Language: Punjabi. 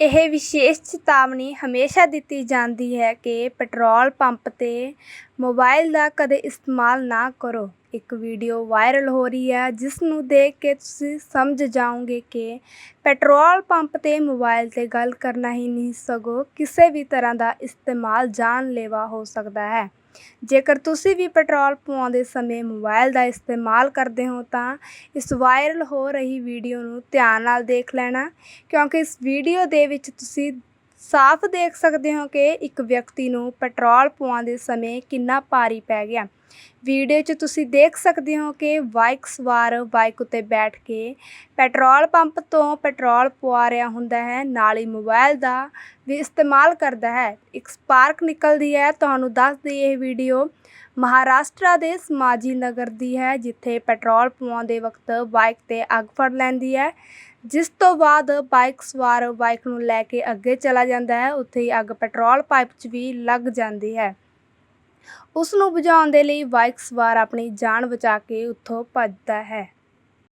ਇਹ ਵਿਸ਼ੇਸ਼ ਚੇਤਾਵਨੀ ਹਮੇਸ਼ਾ ਦਿੱਤੀ ਜਾਂਦੀ ਹੈ ਕਿ ਪੈਟਰੋਲ ਪੰਪ 'ਤੇ ਮੋਬਾਈਲ ਦਾ ਕਦੇ ਇਸਤੇਮਾਲ ਨਾ ਕਰੋ। ਇੱਕ ਵੀਡੀਓ ਵਾਇਰਲ ਹੋ ਰਹੀ ਹੈ ਜਿਸ ਨੂੰ ਦੇਖ ਕੇ ਤੁਸੀਂ ਸਮਝ ਜਾਓਗੇ ਕਿ ਪੈਟਰੋਲ ਪੰਪ 'ਤੇ ਮੋਬਾਈਲ 'ਤੇ ਗੱਲ ਕਰਨਾ ਹੀ ਨਹੀਂ ਸਗੋਂ ਕਿਸੇ ਵੀ ਤਰ੍ਹਾਂ ਦਾ ਇਸਤੇਮਾਲ ਜਾਨਲੇਵਾ ਹੋ ਸਕਦਾ ਹੈ। ਜੇਕਰ ਤੁਸੀਂ ਵੀ ਪੈਟਰੋਲ ਪਵਾਉਂਦੇ ਸਮੇਂ ਮੋਬਾਈਲ ਦਾ ਇਸਤੇਮਾਲ ਕਰਦੇ ਹੋ ਤਾਂ ਇਸ ਵਾਇਰਲ ਹੋ ਰਹੀ ਵੀਡੀਓ ਨੂੰ ਧਿਆਨ ਨਾਲ ਦੇਖ ਲੈਣਾ, ਕਿਉਂਕਿ ਇਸ ਵੀਡੀਓ ਦੇ ਵਿੱਚ ਤੁਸੀਂ ਸਾਫ਼ ਦੇਖ ਸਕਦੇ ਹੋ ਕਿ ਇੱਕ ਵਿਅਕਤੀ ਨੂੰ ਪੈਟਰੋਲ ਪਵਾਉਂਦੇ ਸਮੇਂ ਕਿੰਨਾ ਭਾਰੀ ਪੈ ਗਿਆ। ਵੀਡੀਓ 'ਚ ਤੁਸੀਂ ਦੇਖ ਸਕਦੇ ਹੋ ਕਿ ਬਾਈਕ ਸਵਾਰ ਬਾਈਕ ਉੱਤੇ ਬੈਠ ਕੇ ਪੈਟਰੋਲ ਪੰਪ ਤੋਂ ਪੈਟਰੋਲ ਪਵਾ ਰਿਹਾ ਹੁੰਦਾ ਹੈ। ਨਾਲ ਹੀ ਮੋਬਾਈਲ ਦਾ ਵੀ ਇਸਤੇਮਾਲ ਕਰਦਾ ਹੈ। ਇੱਕ ਸਪਾਰਕ ਨਿਕਲਦੀ ਹੈ। ਤੁਹਾਨੂੰ ਦੱਸ ਦਈਏ ਇਹ ਵੀਡੀਓ ਮਹਾਰਾਸ਼ਟਰ ਦੇ ਸਮਾਜੀ ਨਗਰ ਦੀ ਹੈ, ਜਿੱਥੇ ਪੈਟਰੋਲ ਪਵਾਉਂਦੇ ਵਕਤ ਬਾਈਕ 'ਤੇ ਅੱਗ ਫੜ ਲੈਂਦੀ ਹੈ। ਜਿਸ ਤੋਂ ਬਾਅਦ ਬਾਈਕ ਸਵਾਰ ਬਾਈਕ ਨੂੰ ਲੈ ਕੇ ਅੱਗੇ ਚਲਾ ਜਾਂਦਾ ਹੈ। ਉੱਥੇ ਹੀ ਅੱਗ ਪੈਟਰੋਲ ਪਾਈਪ 'ਚ ਵੀ ਲੱਗ ਜਾਂਦੀ ਹੈ। ਉਸ ਨੂੰ ਬੁਝਾਉਣ ਦੇ ਲਈ ਬਾਈਕ ਸਵਾਰ ਆਪਣੀ ਜਾਨ ਬਚਾ ਕੇ ਉੱਥੋਂ ਭੱਜਦਾ ਹੈ।